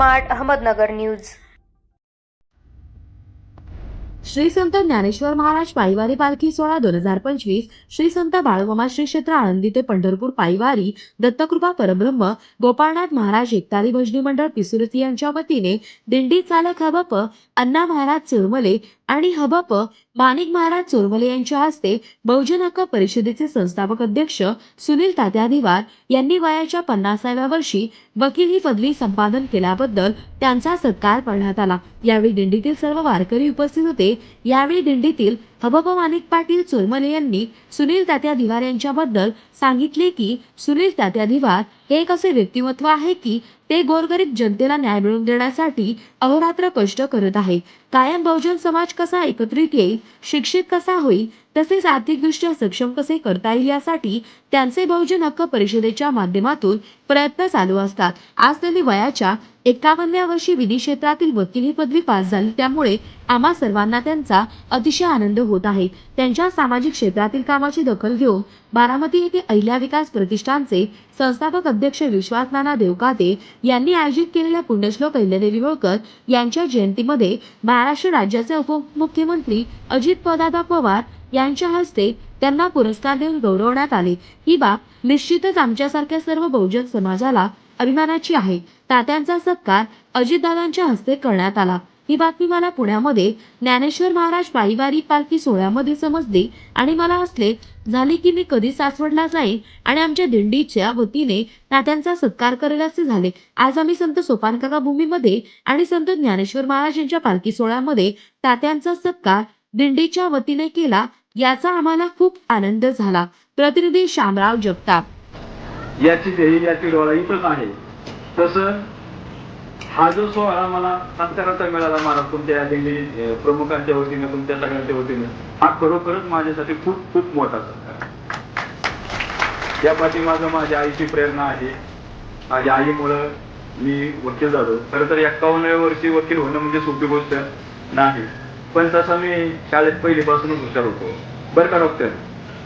Smart Ahmednagar news. Shri संत ज्ञानेश्वर महाराज पायवारी पालखी सोहळा दोन हजार पंचवीस श्री संत बाळगोमा श्री क्षेत्र आळंदी ते पंढरपूर पायवारी दत्तकृपा परब्रह्म गोपाळनाथ महाराज एकतारी भजनी मंडळ पिसुरती यांच्या वतीने दिंडी चालक हबप अण्णा महाराज चिरमले आणि हबप माणिक महाराज चोरवले यांच्या हस्ते बहुजन हक्क परिषदेचे संस्थापक अध्यक्ष सुनील तात्याधिवार यांनी वयाच्या पन्नासाव्या वर्षी वकील ही पदवी संपादन केल्याबद्दल त्यांचा सत्कार करण्यात आला. यावेळी दिंडीतील सर्व वारकरी उपस्थित होते. यावेळी दिंडीतील हबप माणिक पाटील चोरमले यांनी सुनील तात्या दिवार यांच्याबद्दल सांगितले की सुनील तात्या दिवार हे एक असे व्यक्तिमत्व आहे की ते गोरगरीब जनतेला न्याय मिळवून देण्यासाठी अहोरात्र कष्ट करत आहे. कायम बहुजन समाज कसा एकत्रित येईल शिक्षित कसा होईल तसेच आर्थिकदृष्ट्या सक्षम कसे करता येईल यासाठी त्यांचे बहुजन हक्क परिषदेच्या माध्यमातून प्रयत्न चालू असतात. आज त्यांनी वयाच्या एकावन्नव्या वर्षी विधी क्षेत्रातील वकील ही पदवी पास झाली. त्यामुळे आम्हा सर्वांना त्यांचा अतिशय आनंद होत आहे. त्यांच्या सामाजिक क्षेत्रातील कामाची दखल घेऊन बारामती येथे अहिल्या विकास प्रतिष्ठानचे संस्थापक अध्यक्ष विश्वास नाना देवकाते यांनी आयोजित केलेल्या पुण्यश्लोक अहिल्यादेवी होळकर यांच्या जयंतीमध्ये महाराष्ट्र राज्याचे उपमुख्यमंत्री अजित पदादा पवार यांच्या हस्ते त्यांना पुरस्कार देऊन गौरवण्यात आले. ही बाब निश्चितच आमच्यासारख्या सर्व बहुजन समाजाला अभिमानाची आहे. तात्यांचा सत्कार अजितदादांच्या हस्ते करण्यात आला. ही बातमी मला पुण्यामध्ये ज्ञानेश्वर महाराज पायवारी पालखी सोहळ्यामध्ये समजली आणि मला असले झाले की मी कधी सासवडला जाईन आणि आमच्या दिंडीच्या वतीने तात्यांचा सत्कार करेल असे झाले. आज आम्ही संत सोपानकाका भूमीमध्ये आणि संत ज्ञानेश्वर महाराज यांच्या पालखी सोहळ्यामध्ये तात्यांचा सत्कार दिंडीच्या वतीने केला याचा आम्हाला खूप आनंद झाला. प्रतिनिधी शामराव जगताप. याची देही याची डोळा इथंच आहे. तसं हा जो सोहळा मला संस्काराचा मिळाला मला तुमच्या या दिंडी प्रमुखांच्या वतीने तुमच्या सगळ्यांच्या वतीने हा खरोखरच माझ्यासाठी खूप खूप मोठा सत्कार आहे. या पाठीमागं माझ्या आईची प्रेरणा आहे. माझ्या आईमुळं मी वकील झालो. खरं तर एक्कावन्नव्या वर्षी वकील होणं म्हणजे सोपी गोष्ट नाही. पण तसं मी शाळेत पहिलीपासूनच हुशार होतो. बरं का डॉक्टर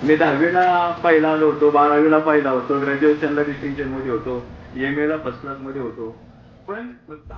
मी दहावीला पहिला आलो होतो बारावीला पहिला होतो ग्रॅज्युएशनला डिस्टिंक्शनमध्ये होतो एम ए ला फर्स्ट क्लासमध्ये होतो. पण फक्त